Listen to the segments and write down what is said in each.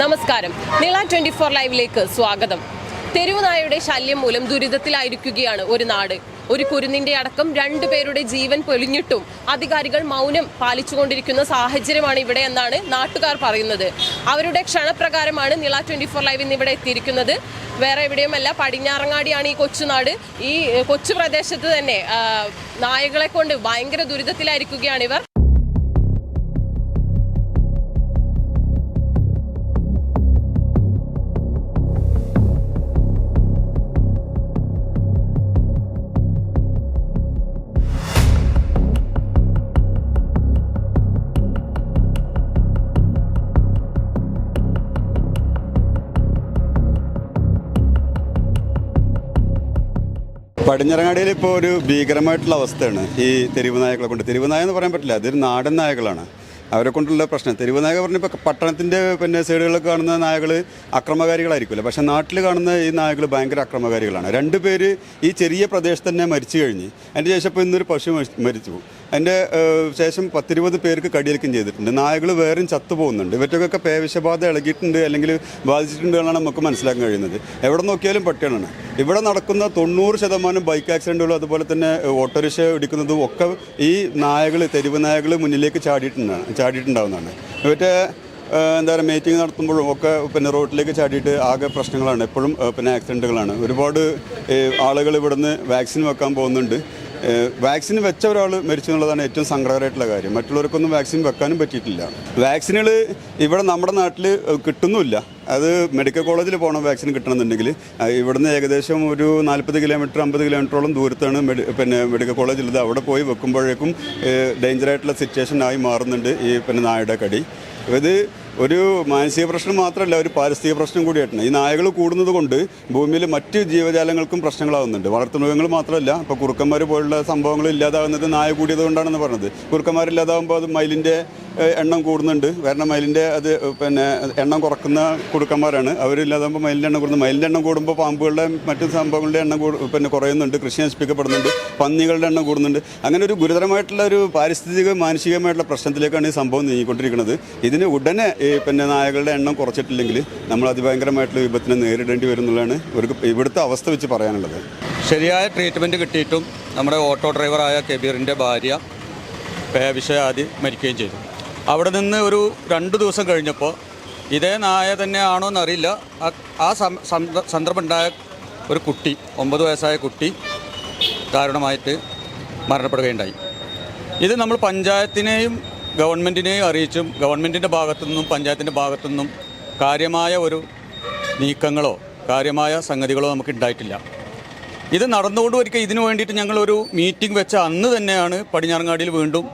നമസ്കാരം. നീള twenty four ലൈവിലേക്ക് സ്വാഗതം. തെരുവുനായയുടെ ശല്യം മൂലം ദുരിതത്തിലായിരിക്കുകയാണ് ഒരു നാട്. ഒരു കുരുന്നിന്റെ അടക്കം രണ്ടു പേരുടെ ജീവൻ പൊലിഞ്ഞിട്ടും അധികാരികൾ മൗനം പാലിച്ചുകൊണ്ടിരിക്കുന്ന സാഹചര്യമാണ് ഇവിടെ എന്നാണ് നാട്ടുകാർ പറയുന്നത്. അവരുടെ ക്ഷണപ്രകാരമാണ് നിള ട്വന്റി ഫോർ ലൈവ് ഇന്ന് ഇവിടെ എത്തിയിരിക്കുന്നത്. വേറെ എവിടെയുമല്ല പടിഞ്ഞാറങ്ങാടിയാണ് ഈ കൊച്ചുനാട് ഈ കൊച്ചു പ്രദേശത്ത് തന്നെ നായകളെ കൊണ്ട് ഭയങ്കര ദുരിതത്തിലായിരിക്കുകയാണ് ഇവർ. പടിഞ്ഞിറങ്ങാടിയിൽ ഇപ്പോൾ ഒരു ഭീകരമായിട്ടുള്ള അവസ്ഥയാണ്. ഈ തെരുവ് നായകളെ കൊണ്ട്. തെരുവ് നായ എന്ന് പറയാൻ പറ്റില്ല. അതൊരു നാടൻ നായകളാണ്. അവരെ കൊണ്ടുള്ള പ്രശ്നം. തെരുവ് നായക പറഞ്ഞപ്പോൾ പട്ടണത്തിന്റെ പിന്നെ സൈഡുകളിലൊക്കെ കാണുന്ന നായകൾ അക്രമകാരികളായിരിക്കുമല്ലോ പക്ഷേ നാട്ടിൽ കാണുന്ന ഈ നായകൾ ഭയങ്കര അക്രമകാരികളാണ്. രണ്ട് പേര് ഈ ചെറിയ പ്രദേശത്ത് തന്നെ മരിച്ചു കഴിഞ്ഞ്. അതിന്റെ ശേഷം ഇപ്പോൾ ഇന്നൊരു പശു മരിച്ചു. അതിന്റെ ശേഷം പത്തിരുപത് പേർക്ക് കടിയേൽക്കും ചെയ്തിട്ടുണ്ട്. നായകൾ വേറെയും ചത്തുപോകുന്നുണ്ട്. ഇവറ്റൊക്കെ പേവിഷബാധ ഇളകിയിട്ടുണ്ട് അല്ലെങ്കിൽ ബാധിച്ചിട്ടുണ്ട് എന്നാണ് നമുക്ക് മനസ്സിലാക്കാൻ കഴിയുന്നത്. എവിടെ നോക്കിയാലും പട്ടികളാണ്. ഇവിടെ നടക്കുന്ന തൊണ്ണൂറ് ശതമാനം ബൈക്ക് ആക്സിഡന്റുകളും അതുപോലെ തന്നെ ഓട്ടോറിക്ഷ ഇടിക്കുന്നതും ഒക്കെ ഈ നായകൾ തെരുവ് നായകൾ മുന്നിലേക്ക് ചാടിയിട്ടുണ്ടാണ് ചാടിയിട്ടുണ്ടാവുന്നതാണ്. ഇവറ്റ എന്താ പറയുക മീറ്റിംഗ് നടത്തുമ്പോഴും ഒക്കെ പിന്നെ റോഡിലേക്ക് ചാടിയിട്ട് ആകെ പ്രശ്നങ്ങളാണ്. എപ്പോഴും പിന്നെ ആക്സിഡന്റുകളാണ്. ഒരുപാട് ആളുകൾ ഇവിടുന്ന് വാക്സിൻ വെക്കാൻ പോകുന്നുണ്ട്. വാക്സിൻ വെച്ച ഒരാൾ മരിച്ചു എന്നുള്ളതാണ് ഏറ്റവും സങ്കടകരമായിട്ടുള്ള കാര്യം. മറ്റുള്ളവർക്കൊന്നും വാക്സിൻ വെക്കാനും പറ്റിയിട്ടില്ല. വാക്സിനുകൾ ഇവിടെ നമ്മുടെ നാട്ടിൽ കിട്ടുന്നുമില്ല. അത് മെഡിക്കൽ കോളേജിൽ പോകണം വാക്സിൻ കിട്ടണമെന്നുണ്ടെങ്കിൽ. ഇവിടുന്ന് ഏകദേശം ഒരു നാൽപ്പത് കിലോമീറ്റർ അമ്പത് കിലോമീറ്ററോളം ദൂരത്താണ് പിന്നെ മെഡിക്കൽ കോളേജുള്ളത്. അവിടെ പോയി വെക്കുമ്പോഴേക്കും ഡേഞ്ചറായിട്ടുള്ള സിറ്റുവേഷൻ ആയി മാറുന്നുണ്ട് ഈ പിന്നെ നായുടെ കടി. ഇത് ഒരു മാനസിക പ്രശ്നം മാത്രമല്ല ഒരു പാരിസ്ഥിതിക പ്രശ്നം കൂടിയായിട്ടാണ് ഈ നായകൾ കൂടുന്നത് കൊണ്ട് ഭൂമിയിൽ മറ്റ് ജീവജാലങ്ങൾക്കും പ്രശ്നങ്ങളാവുന്നുണ്ട്. വളർത്തുമൃഗങ്ങൾ മാത്രമല്ല ഇപ്പോൾ കുറുക്കന്മാർ പോലുള്ള സംഭവങ്ങൾ ഇല്ലാതാകുന്നത് നായ കൂടിയത് കൊണ്ടാണെന്ന് പറഞ്ഞത്. കുറുക്കന്മാരില്ലാതാവുമ്പോൾ അത് മയിലിന്റെ എണ്ണം കൂടുന്നുണ്ട്. കാരണം മയിലിന്റെ അത് പിന്നെ എണ്ണം കുറക്കുന്ന കുടുക്കന്മാരാണ്. അവരില്ലാതാകുമ്പോൾ മയിലിന്റെ എണ്ണം കൂടുന്നു. മയിലിന്റെ എണ്ണം കൂടുമ്പോൾ പാമ്പുകളുടെ മറ്റു സംഭവങ്ങളുടെ എണ്ണം പിന്നെ കുറയുന്നുണ്ട്. കൃഷി നശിപ്പിക്കപ്പെടുന്നുണ്ട്. പന്നികളുടെ എണ്ണം കൂടുന്നുണ്ട്. അങ്ങനെ ഒരു ഗുരുതരമായിട്ടുള്ള ഒരു പാരിസ്ഥിതിക മാനസികമായിട്ടുള്ള പ്രശ്നത്തിലേക്കാണ് ഈ സംഭവം നീങ്ങിക്കൊണ്ടിരിക്കുന്നത്. ഇതിന് ഉടനെ ഈ പിന്നെ നായകളുടെ എണ്ണം കുറച്ചിട്ടില്ലെങ്കിൽ നമ്മൾ അതിഭയങ്കരമായിട്ടുള്ള വിപത്തിനെ നേരിടേണ്ടി വരും എന്നുള്ളതാണ് ഒരു ഇവിടുത്തെ അവസ്ഥ വെച്ച് പറയാനുള്ളത്. ശരിയായ ട്രീറ്റ്മെന്റ് കിട്ടിയിട്ടും നമ്മുടെ ഓട്ടോ ഡ്രൈവറായ കബീറിന്റെ ഭാര്യ പേവിഷയാദി മരിക്കുകയും ചെയ്തു. അവിടെ നിന്ന് ഒരു രണ്ട് ദിവസം കഴിഞ്ഞപ്പോൾ ഇതേ നായ തന്നെയാണോ എന്നറിയില്ല. ആ- സന്ദർഭം ഉണ്ടായ ഒരു കുട്ടി ഒമ്പത് വയസ്സായ കുട്ടി ദാരുണമായിട്ട് മരണപ്പെടുകയുണ്ടായി. ഇത് നമ്മൾ പഞ്ചായത്തിനെയും ഗവൺമെന്റിനെയും അറിയിച്ചും ഗവൺമെന്റിന്റെ ഭാഗത്തു നിന്നും പഞ്ചായത്തിന്റെ ഭാഗത്തു നിന്നും കാര്യമായ ഒരു നീക്കങ്ങളോ കാര്യമായ സംഗതികളോ നമുക്ക് ഉണ്ടായിട്ടില്ല. ഇത് നടന്നുകൊണ്ട് ഒരിക്കൽ ഇതിനു വേണ്ടിയിട്ട് ഞങ്ങളൊരു മീറ്റിംഗ് വെച്ച അന്ന് തന്നെയാണ് പടിഞ്ഞാറങ്ങാടിയിൽ വീണ്ടും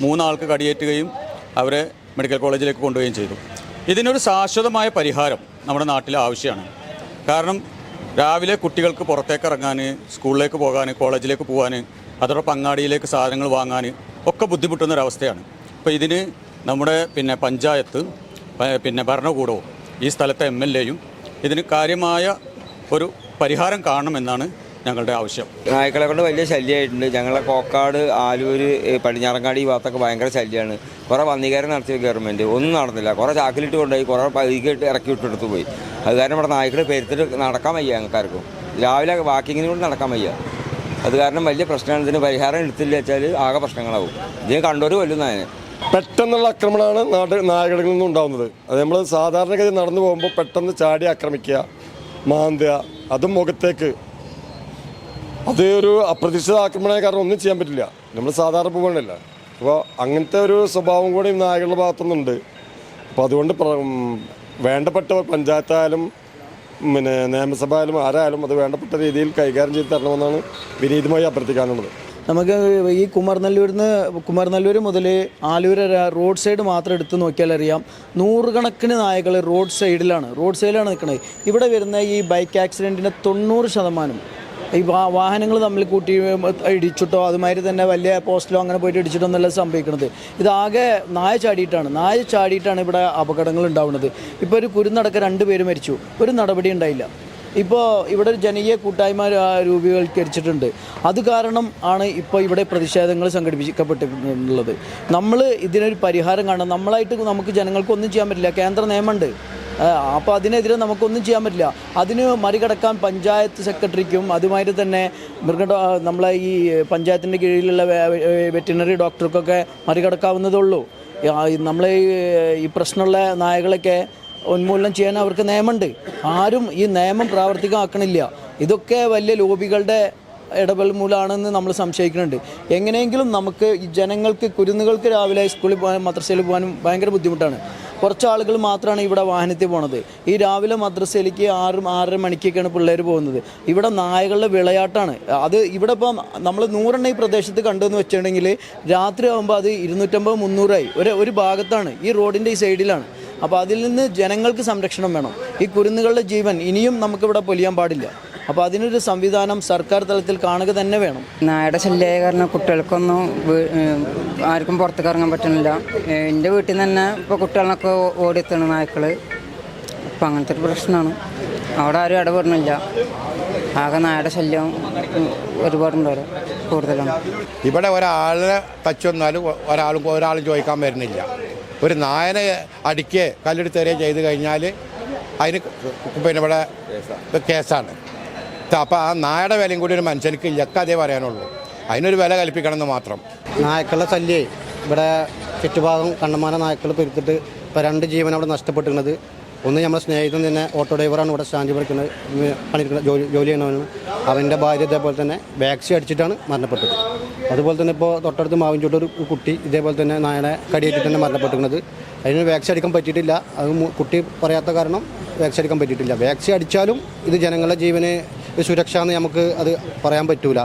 മൂന്നാൾക്ക് കടിയേറ്റുകയും അവരെ മെഡിക്കൽ കോളേജിലേക്ക് കൊണ്ടുപോവുകയും ചെയ്തു. ഇതിനൊരു ശാശ്വതമായ പരിഹാരം നമ്മുടെ നാട്ടിൽ ആവശ്യമാണ്. കാരണം രാവിലെ കുട്ടികൾക്ക് പുറത്തേക്ക് ഇറങ്ങാൻ സ്കൂളിലേക്ക് പോകാൻ കോളേജിലേക്ക് പോകാൻ അതോടൊപ്പം അങ്ങാടിയിലേക്ക് സാധനങ്ങൾ വാങ്ങാൻ ഒക്കെ ബുദ്ധിമുട്ടുന്ന ഒരവസ്ഥയാണ് അപ്പോൾ ഇതിന് നമ്മുടെ പിന്നെ പഞ്ചായത്ത് പിന്നെ ഭരണകൂടവും ഈ സ്ഥലത്തെ എം എൽ എയും ഇതിന് കാര്യമായ ഒരു പരിഹാരം കാണണമെന്നാണ് ഞങ്ങളുടെ ആവശ്യം. നായ്ക്കളെ കൊണ്ട് വലിയ ശല്യമായിട്ടുണ്ട്. ഞങ്ങളെ കോക്കാട് ആലൂര് പടിഞ്ഞാറങ്ങാടി ഈ ഭാഗത്തൊക്കെ ഭയങ്കര ശല്യമാണ്. കുറേ വന്നികാരം നടത്തിയ ഗവൺമെന്റ് ഒന്നും നടന്നില്ല. കുറേ ചാക്കിലിട്ട് കൊണ്ടുപോയി കുറേ പൈകിട്ട് ഇറക്കി വിട്ടെടുത്ത് പോയി. അത് കാരണം ഇവിടെ നായ്ക്കൾ പെരുത്തിട്ട് നടക്കാൻ വയ്യ ഞങ്ങൾക്കാർക്കും. രാവിലെ വാക്കിങ്ങിന് കൊണ്ട് നടക്കാൻ വയ്യ. അത് കാരണം വലിയ പ്രശ്നമാണ്. ഇതിന് പരിഹാരം എടുത്തില്ല വെച്ചാൽ ആകെ പ്രശ്നങ്ങളാവും. ഇതിന് കണ്ടൊരു കൊല്ലുന്നതിന് പെട്ടെന്നുള്ള ആക്രമണമാണ് നാട് നായകളിൽ നിന്നും ഉണ്ടാകുന്നത് അത് നമ്മൾ സാധാരണഗതി നടന്നു പോകുമ്പോൾ പെട്ടെന്ന് ചാടി ആക്രമിക്കുക മാന്തുക അതും മുഖത്തേക്ക് അത് ഒരു അപ്രതീക്ഷിത ആക്രമണമായ കാരണം ഒന്നും ചെയ്യാൻ പറ്റില്ല. നമ്മൾ സാധാരണ പോകണല്ല അപ്പോൾ അങ്ങനത്തെ ഒരു സ്വഭാവം കൂടി നായകളുടെ ഭാഗത്തുനിന്നുണ്ട്. അപ്പോൾ അതുകൊണ്ട് വേണ്ടപ്പെട്ട പഞ്ചായത്തായാലും പിന്നെ നിയമസഭ ആയാലും ആരായാലും അത് വേണ്ടപ്പെട്ട രീതിയിൽ കൈകാര്യം ചെയ്ത് തരണമെന്നാണ് വിനീതമായി അഭ്യർത്ഥിക്കാനുള്ളത്. നമുക്ക് ഈ കുമാർനല്ലൂരിൽ നിന്ന് കുമാർനല്ലൂർ മുതൽ ആലൂർ റോഡ് സൈഡ് മാത്രം എടുത്ത് നോക്കിയാൽ അറിയാം. നൂറുകണക്കിന് നായകൾ റോഡ് സൈഡിലാണ് റോഡ് സൈഡിലാണ് നിൽക്കുന്നത് ഇവിടെ വരുന്ന ഈ ബൈക്ക് ആക്സിഡന്റിന്റെ തൊണ്ണൂറ് ശതമാനം ഈ വാഹനങ്ങൾ തമ്മിൽ കൂട്ടി ഇടിച്ചിട്ടോ അതുമാതിരി തന്നെ വലിയ പോസ്റ്റിലോ അങ്ങനെ പോയിട്ട് ഇടിച്ചിട്ടോ എന്നല്ല സംഭവിക്കുന്നത് ഇതാകെ നായ ചാടിയിട്ടാണ്. നായ ചാടിയിട്ടാണ് ഇവിടെ അപകടങ്ങൾ ഉണ്ടാവുന്നത്. ഇപ്പോൾ ഒരു കുരുന്നടക്കം രണ്ട് പേര് മരിച്ചു. ഒരു നടപടി ഉണ്ടായില്ല. ഇപ്പോൾ ഇവിടെ ഒരു ജനകീയ കൂട്ടായ്മ രൂപീകരിച്ചിട്ടുണ്ട്. അത് കാരണം ആണ് ഇപ്പോൾ ഇവിടെ പ്രതിഷേധങ്ങൾ സംഘടിപ്പിക്കപ്പെട്ടിട്ടുള്ളത്. നമ്മൾ ഇതിനൊരു പരിഹാരം കാണണം. നമ്മളായിട്ട് നമുക്ക് ജനങ്ങൾക്കൊന്നും ചെയ്യാൻ പറ്റില്ല. കേന്ദ്ര നിയമമുണ്ട്. അപ്പോൾ അതിനെതിരെ നമുക്കൊന്നും ചെയ്യാൻ പറ്റില്ല. അതിന് മറികടക്കാൻ പഞ്ചായത്ത് സെക്രട്ടറിക്കും അതുമായിട്ട് തന്നെ മൃഗ നമ്മളെ ഈ പഞ്ചായത്തിന്റെ കീഴിലുള്ള വെറ്റിനറി ഡോക്ടർക്കൊക്കെ മറികടക്കാവുന്നതേ ഉള്ളൂ നമ്മൾ ഈ പ്രശ്നമുള്ള നായകളൊക്കെ ഉന്മൂലനം ചെയ്യാൻ അവർക്ക് നിയമമുണ്ട്. ആരും ഈ നിയമം പ്രാവർത്തികമാക്കണില്ല. ഇതൊക്കെ വലിയ ലോബികളുടെ ഇടപെൽ മൂലമാണെന്ന് നമ്മൾ സംശയിക്കുന്നുണ്ട്. എങ്ങനെയെങ്കിലും നമുക്ക് ഈ ജനങ്ങൾക്ക് കുരുന്നുകൾക്ക് രാവിലെ സ്കൂളിൽ പോകാനും മദ്രസയിൽ പോകാനും ഭയങ്കര ബുദ്ധിമുട്ടാണ്. കുറച്ച് ആളുകൾ മാത്രമാണ് ഇവിടെ വാഹനത്തിൽ പോണത്. ഈ രാവിലെ മദ്രസയിലേക്ക് ആറ് ആറര മണിക്കൊക്കെയാണ് പിള്ളേർ പോകുന്നത്. ഇവിടെ നായകളുടെ വിളയാട്ടാണ്. അത് ഇവിടെ ഇപ്പം നമ്മൾ നൂറെണ്ണ ഈ പ്രദേശത്ത് കണ്ടെന്ന് വെച്ചിട്ടുണ്ടെങ്കിൽ രാത്രി ആകുമ്പോൾ അത് ഇരുന്നൂറ്റമ്പത് മുന്നൂറായി. ഒരു ഒരു ഭാഗത്താണ്. ഈ റോഡിന്റെ ഈ സൈഡിലാണ്. അപ്പോൾ അതിൽ നിന്ന് ജനങ്ങൾക്ക് സംരക്ഷണം വേണം. ഈ കുരുന്നുകളുടെ ജീവൻ ഇനിയും നമുക്കിവിടെ പൊലിയാൻ പാടില്ല. അപ്പോൾ അതിനൊരു സംവിധാനം സർക്കാർ തലത്തിൽ കാണുക തന്നെ വേണം. നായയുടെ ശല്യമായ കാരണം കുട്ടികൾക്കൊന്നും ആർക്കും പുറത്തേക്ക് ഇറങ്ങാൻ പറ്റുന്നില്ല. എന്റെ വീട്ടിൽ നിന്ന് തന്നെ ഇപ്പോൾ കുട്ടികളൊക്കെ ഓടിയെത്തണം നായ്ക്കൾ അപ്പം അങ്ങനത്തെ ഒരു പ്രശ്നമാണ്. അവിടെ ആരും ഇടപെടണില്ല ആകെ നായയുടെ ശല്യം ഒരുപാടുണ്ട് അവിടെ കൂടുതലാണ് ഇവിടെ ഒരാളെ ടച്ച് വന്നാലും ഒരാളും ഒരാളും ചോദിക്കാൻ വരുന്നില്ല. ഒരു നായനെ അടിക്കുക തരികയോ ചെയ്ത് കഴിഞ്ഞാൽ അതിന് പിന്നെ ഇവിടെ കേസാണ്. അപ്പോൾ ആ നായയുടെ വിലയും കൂടി ഒരു മനുഷ്യർക്ക് ഇല്ലൊക്കെ അതേ പറയാനുള്ളൂ. അതിനൊരു വില കൽപ്പിക്കണം എന്ന് മാത്രം. നായ്ക്കളുടെ ശല്യേ. ഇവിടെ ചുറ്റുഭാഗം കണ്ണമാന നായ്ക്കൾ പെരുത്തിട്ട് ഇപ്പോൾ രണ്ട് ജീവൻ അവിടെ നഷ്ടപ്പെട്ടിരുന്നത് ഒന്ന് നമ്മുടെ സ്നേഹിതൻ തന്നെ ഓട്ടോ ഡ്രൈവറാണ് ഇവിടെ സ്റ്റാൻഡ് പഠിക്കുന്നത് പണിയെടുക്കുന്ന ജോലി ജോലി ചെയ്യണവനാണ് അവന്റെ ഭാര്യ ഇതേപോലെ തന്നെ വാക്സിൻ അടിച്ചിട്ടാണ് മരണപ്പെട്ടത്. അതുപോലെ തന്നെ ഇപ്പോൾ തൊട്ടടുത്ത് മാവിൻചോട്ട് ഒരു കുട്ടി ഇതേപോലെ തന്നെ നായനെ കടിയേറ്റിട്ട് തന്നെ മരണപ്പെട്ടിരുന്നത് അതിന് വാക്സിൻ അടിക്കാൻ പറ്റിയിട്ടില്ല. അത് കുട്ടി പറയാത്ത കാരണം വാക്സിൻ അടിക്കാൻ പറ്റിയിട്ടില്ല. വാക്സിൻ അടിച്ചാലും ഇത് ജനങ്ങളുടെ ജീവന് സുരക്ഷ എന്ന് നമുക്ക് അത് പറയാൻ പറ്റൂല.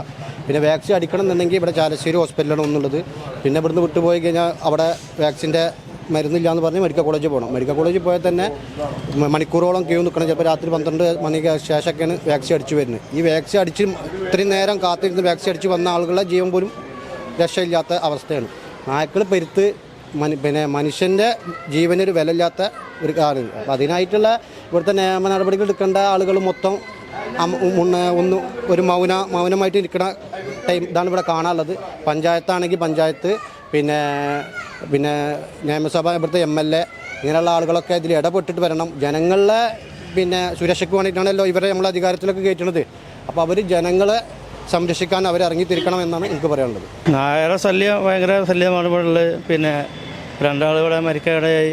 പിന്നെ വാക്സിൻ അടിക്കണം എന്നുണ്ടെങ്കിൽ ഇവിടെ ചാലശ്ശേരി ഹോസ്പിറ്റലാണ് ഒന്നുള്ളത്. പിന്നെ ഇവിടുന്ന് വിട്ടുപോയി കഴിഞ്ഞാൽ അവിടെ വാക്സിന്റെ മരുന്നില്ല എന്ന് പറഞ്ഞ് മെഡിക്കൽ കോളേജിൽ പോകണം മെഡിക്കൽ കോളേജിൽ പോയാൽ തന്നെ മണിക്കൂറോളം ക്യൂ നിൽക്കണം ചിലപ്പോൾ രാത്രി പന്ത്രണ്ട് മണിക്ക് ശേഷമൊക്കെയാണ് വാക്സിൻ അടിച്ചു വരുന്നത്. ഈ വാക്സിൻ അടിച്ച് ഇത്രയും നേരം കാത്തിരുന്ന് വാക്സിൻ അടിച്ച് വന്ന ആളുകളുടെ ജീവൻ പോലും രക്ഷയില്ലാത്ത അവസ്ഥയാണ്. നായ്ക്കൾ പെരുത്ത് മനു പിന്നെ മനുഷ്യന്റെ ജീവനൊരു വിലയില്ലാത്ത ഒരു കാര്യം അപ്പോൾ അതിനായിട്ടുള്ള ഇവിടുത്തെ നിയമ നടപടികൾ എടുക്കേണ്ട ആളുകൾ മൊത്തം ഒന്ന് ഒരു മൗന മൗനമായിട്ട് ഇരിക്കുന്ന ടൈം ഇതാണ് ഇവിടെ കാണാനുള്ളത്. പഞ്ചായത്താണെങ്കിൽ പഞ്ചായത്ത് പിന്നെ പിന്നെ നിയമസഭ ഇവിടുത്തെ എം എൽ എ ഇങ്ങനെയുള്ള ആളുകളൊക്കെ ഇതിൽ ഇടപെട്ടിട്ട് വരണം. ജനങ്ങളെ പിന്നെ സുരക്ഷയ്ക്ക് വേണ്ടിയിട്ടാണല്ലോ ഇവരെ നമ്മൾ അധികാരത്തിലൊക്കെ കയറ്റുന്നത്. അപ്പോൾ അവർ ജനങ്ങളെ സംരക്ഷിക്കാൻ അവർ ഇറങ്ങിത്തിരിക്കണം എന്നാണ് എനിക്ക് പറയാനുള്ളത്. നായരെ ശല്യം ഭയങ്കര ശല്യമാണ് ഇവിടെ ഉള്ളത്. പിന്നെ രണ്ടാൾ ഇവിടെ മരിക്കാനിടയായി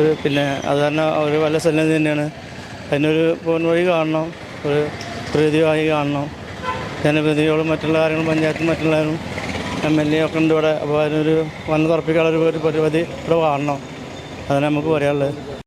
ഒരു പിന്നെ അത് തന്നെ അവർ വല്ല ശല്യം തന്നെയാണ്. അതിനൊരു പോൺ വഴി കാണണം. ഒരു പ്രതിയായി കാണണം. ജനപ്രതിനിധികളും മറ്റുള്ള കാര്യങ്ങളും പഞ്ചായത്തും മറ്റുള്ളവരും എം എൽ എ ഒക്കെ ഉണ്ട് ഇവിടെ. അപ്പോൾ അതിനൊരു വന്ന് തറപ്പിക്കാനുള്ള ഒരു പരിപാടി ഇവിടെ കാണണം. അതാണ് നമുക്ക് പറയാനുള്ളത്.